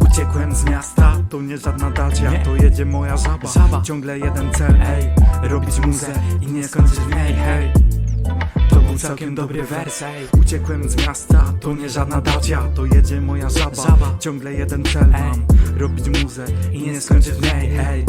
Uciekłem z miasta, to nie żadna dacia Nie. To jedzie moja żaba, Żaba. ciągle jeden cel Ej, robić muzę i nie skończyć w niej Hej, to był całkiem dobry wers Ej, uciekłem z miasta, to nie żadna dacia To jedzie moja żaba, Żaba. ciągle jeden cel mam Robić muzę i nie skończyć w niej Hej,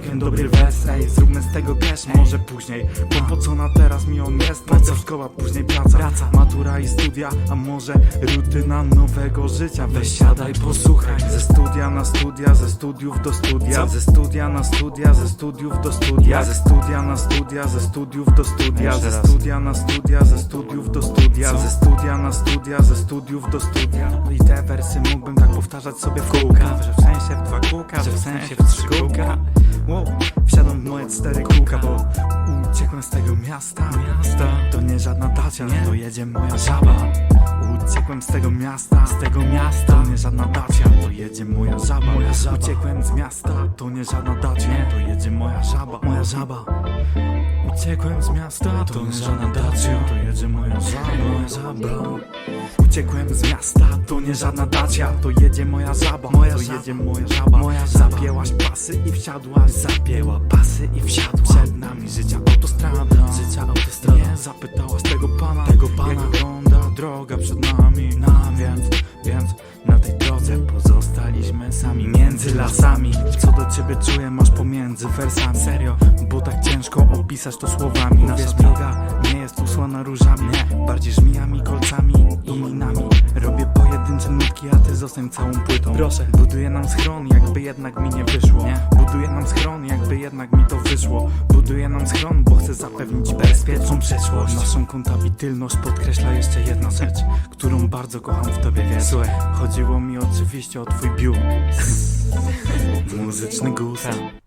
całkiem dobry wers, ej Zróbmy z tego cash, może później. Bo po co na teraz mi on jest? Po co? szkoła, później praca. Praca. Matura i studia, a może rutyna nowego życia? Weź siadaj, posłuchaj. Ze studia na studia, ze studiów do studia? Ze studia na studia, ze studiów do studia? Ze studia na studia, ze studiów do studia. Ze studia na studia, ze studiów do studia? Ze studia na studia, ze studiów do studia. I te wersy mógłbym tak powtarzać sobie w kółka. Że w sensie w dwa kółka, że w sensie w trzy kółka Wow, wsiadłem w moje cztery kółka, bo uciekłem z tego miasta. Miasta, to nie żadna dacia, Nie. to jedzie moja żaba. Uciekłem z tego miasta, z tego miasta. To nie żadna dacia, to jedzie moja żaba. Moja żaba. Uciekłem z miasta, to nie żadna dacia Nie. To jedzie moja żaba. Moja żaba. Uciekłem z miasta, to nie żadna dacia. To jedzie moja żaba, moja żaba Uciekłem z miasta, to nie żadna dacia To jedzie moja żaba, Moja to żaba. jedzie moja żaba. Moja żaba. Zapięłaś pasy i wsiadłaś. Zapięła pasy i wsiadła. Przed nami życia autostrada. Życia autostrada. Nie zapytałaś tego pana Tego pana. Jak wygląda droga przed nami. Nami. Więc, więc na tej drodze pozostaliśmy sami Między lasami. Co do ciebie czuję masz pomiędzy wersami. Serio, bo tak ciężko opisać to słowami. Nasza droga nie jest usłana różami. Nie. Bardziej żmijami, kolcami i ty zostań całą płytą Proszę. Buduję nam schron, jakby jednak mi nie wyszło Nie. Buduję nam schron, jakby jednak mi to wyszło Buduję nam schron, bo chcę zapewnić bezpieczną przyszłość Naszą kontabilność podkreśla jeszcze jedna rzecz Którą bardzo kocham w tobie, wiesz Słuchaj. Chodziło mi oczywiście o twój biu Muzyczny gust Tak.